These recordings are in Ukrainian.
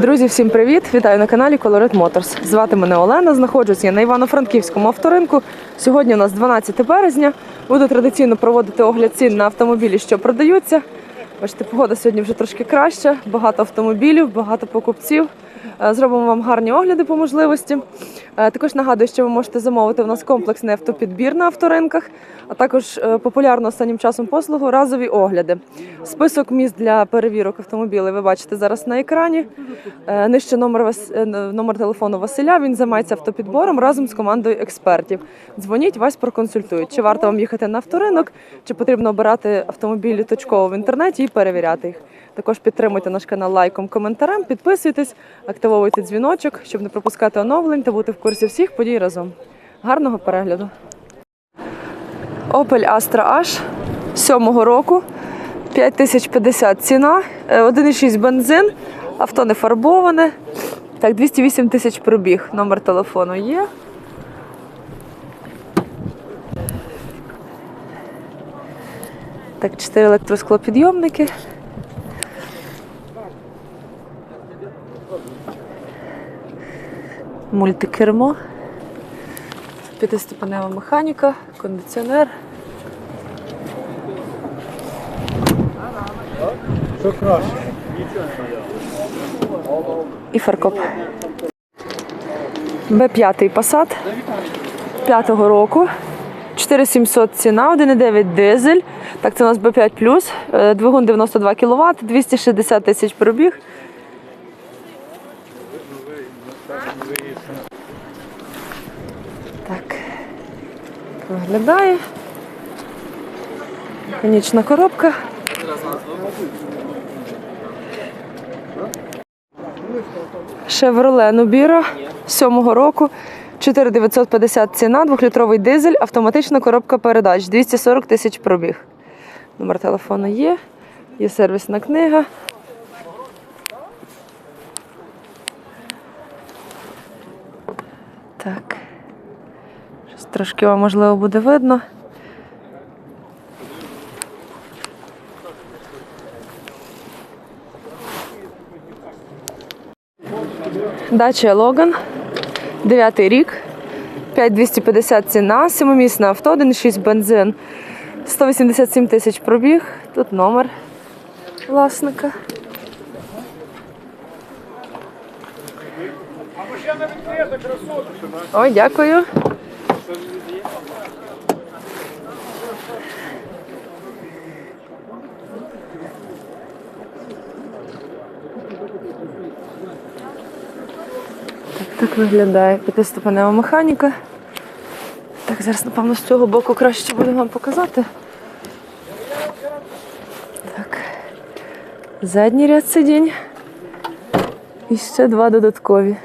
Друзі, всім привіт! Вітаю на каналі Colorit Motors. Звати мене Олена. Знаходжусь я на Івано-Франківському авторинку. Сьогодні у нас 12 березня. Буду традиційно проводити огляд цін на автомобілі, що продаються. Бачите, погода сьогодні вже трошки краща. Багато автомобілів, багато покупців. Е, Зробимо вам гарні огляди по можливості. Е, Також нагадую, що ви можете замовити у нас комплексний автопідбір на авторинках, а також е, популярну останнім часом послугу разові огляди. Список міст для перевірок автомобілів ви бачите зараз на екрані. Нижче номер, номер телефону Василя. Він займається автопідбором разом з командою експертів. Дзвоніть, вас проконсультують. Чи варто вам їхати на авторинок, чи потрібно обирати автомобілі точково в інтернеті і перевіряти їх. Також підтримуйте наш канал лайком, коментарем, підписуйтесь, активовуйте дзвіночок, щоб не пропускати оновлень та бути в курсі всіх подій разом. Гарного перегляду! Opel Astra H 7 року, 5050 ціна, е, 1,6 бензин, авто не фарбоване. Так, 208 тисяч пробіг. Номер телефону є. Так, 4 електросклопідйомники. Мультикермо. П'ятиступенева механіка, кондиціонер. Що краще? і фаркоп. Б5 Passat 5-го року. 4700 ціна, 1,9 дизель. Так, це у нас Б5 е, двигун 92 кВт, 260 тисяч пробіг. Так. Виглядає. Конічна коробка. Chevrolet Nubira 7-го року. 4950 ціна, двохлітровий дизель, автоматична коробка передач, 240 тисяч пробіг. Номер телефону є, є сервісна книга. Так. Щось трошки вам можливо буде видно. Дача Логан, 9 рік, 5250 ціна, сімимісне авто, 1,6 бензин, 187 тисяч пробіг. Тут номер власника. Ой, дякую. Так виглядає п'ятиступенева механіка. Так, зараз, напевно, з цього боку краще буде вам показати. Так. Задній ряд сидінь. І ще два додаткові.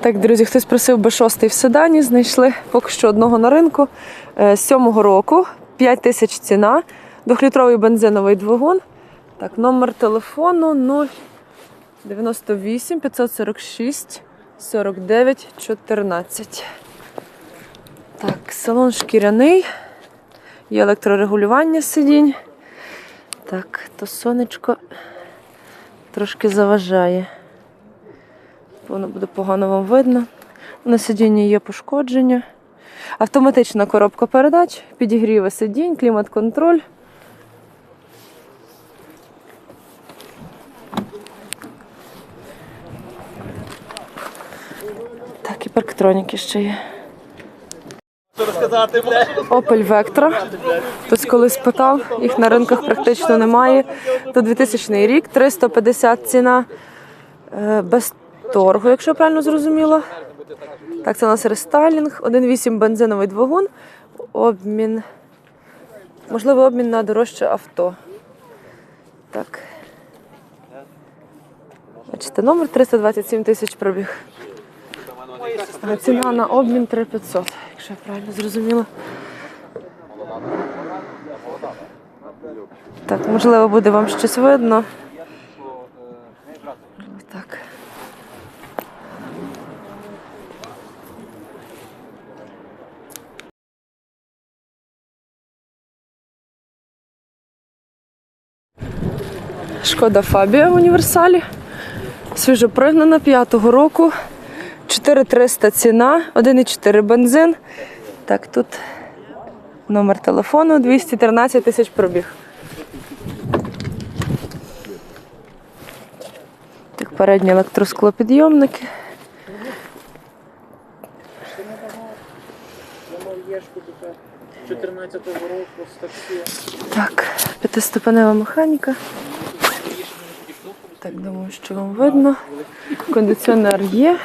Так, друзі, хтось просив би шостий в седані, знайшли поки що одного на ринку. Е, З сьомого року, 5 тисяч ціна, двохлітровий бензиновий двигун. Так, номер телефону 098 546 49 14. Так, салон шкіряний. Є електрорегулювання сидінь. Так, то сонечко трошки заважає. Воно буде погано вам видно. На сидінні є пошкодження. Автоматична коробка передач, підігріви сидінь, клімат-контроль. Так, і парктроніки ще є. Opel Vectra. Хтось колись питав, їх на ринках практично немає. До 2000 рік, 350 ціна е, без торгу, якщо правильно зрозуміла. Так, це у нас рестайлінг, 1,8 бензиновий двигун, обмін. Можливо, обмін на дорожче авто. Так. Бачите, номер 327 тисяч пробіг. Ціна на обмін 3500, якщо я правильно зрозуміла. Так, можливо, буде вам щось видно. Так. Шкода Фабія в універсалі. Свіжопригнана п'ятого року. 4300 ціна, 1,4 бензин. Так, тут номер телефону 213 тисяч пробіг. Так, передні електросклопідйомники. Єшку тут 14-го року з таксі. Так, п'ятиступенева механіка. Так, думаю, що вам видно. Кондиціонер є.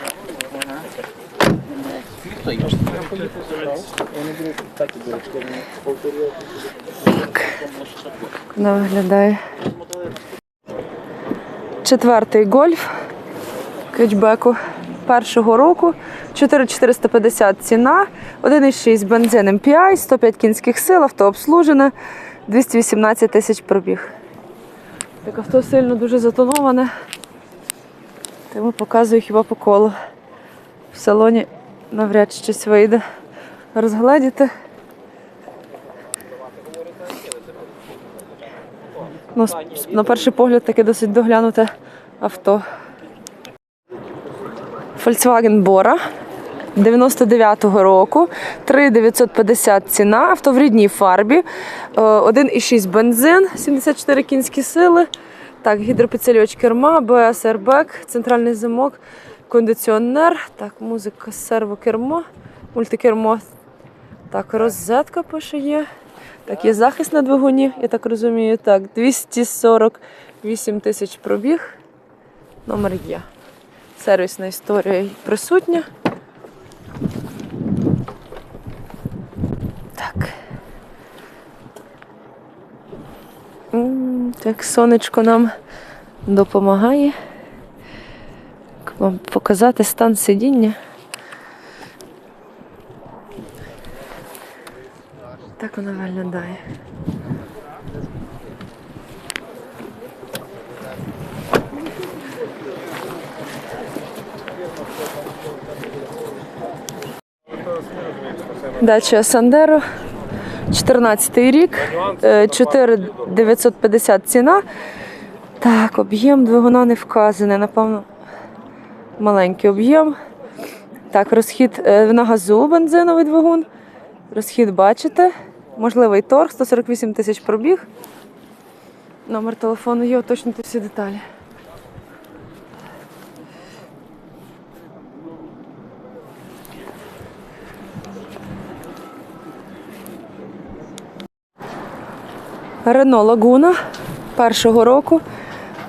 Вона виглядає. Четвертий гольф кетчбеку першого року. 4450 ціна, 1,6 бензин MPI, 105 кінських сил, авто обслужене, 218 тисяч пробіг. Так авто сильно дуже затоноване. Тому показую хіба по колу. В салоні навряд щось вийде розгледіти. Ну, на перший погляд таке досить доглянуте авто. Volkswagen Bora 99-го року, 3950 ціна, авто в рідній фарбі, е, 1,6 бензин, 74 кінські сили. Так, гідропідсилювач керма, БС Airbag, центральний замок, кондиціонер, так, музика, сервокермо, мультикермо. Так, розетка пише є. Так, є захист на двигуні, я так розумію. Так, 248 тисяч пробіг. Номер є. Сервісна історія присутня. Так. Так, сонечко нам допомагає. Вам показати стан сидіння. Так вона виглядає. Дача Сандеро, 14 рік, е, 4950 ціна. Так, об'єм двигуна не вказаний, напевно, маленький об'єм. Так, розхід е, на газу бензиновий двигун. Розхід бачите. Можливий торг, 148 тисяч пробіг. Номер телефону є, уточнити всі деталі. Рено Лагуна першого року.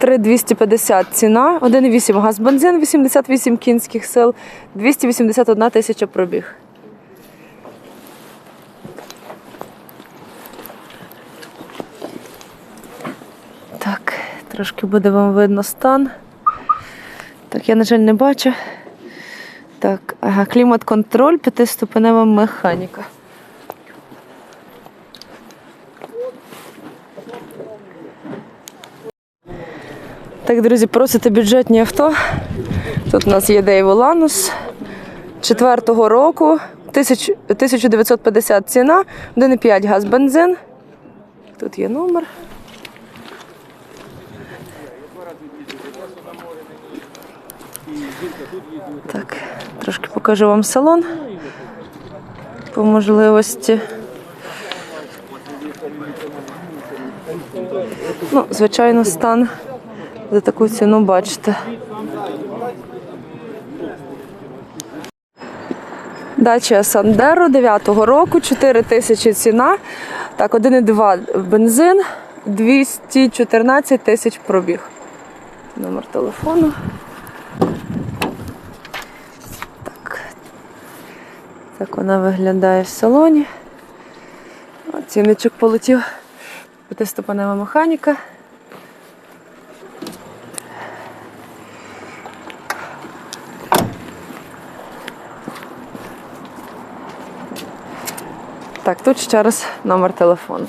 3250 ціна, 1,8 газ бензин, 88 кінських сил, 281 тисяча пробіг. Так, трошки буде вам видно стан. Так, я, на жаль, не бачу. Так, ага, клімат-контроль, п'ятиступенева механіка. Так, друзі, просите бюджетні авто. Тут у нас є Дейво Ланус. Четвертого року, 1950 ціна, 1,5 газ бензин. Тут є номер. Так, трошки покажу вам салон по можливості. Ну, звичайно, стан за таку ціну бачите. Дача Сандеро 9-го року, 4 тисячі ціна. Так, 1,2 бензин, 214 тисяч пробіг. Номер телефону. Так. Так вона виглядає в салоні. О, Цінничок полетів. П'ятиступенева механіка. Так, тут ще раз номер телефону.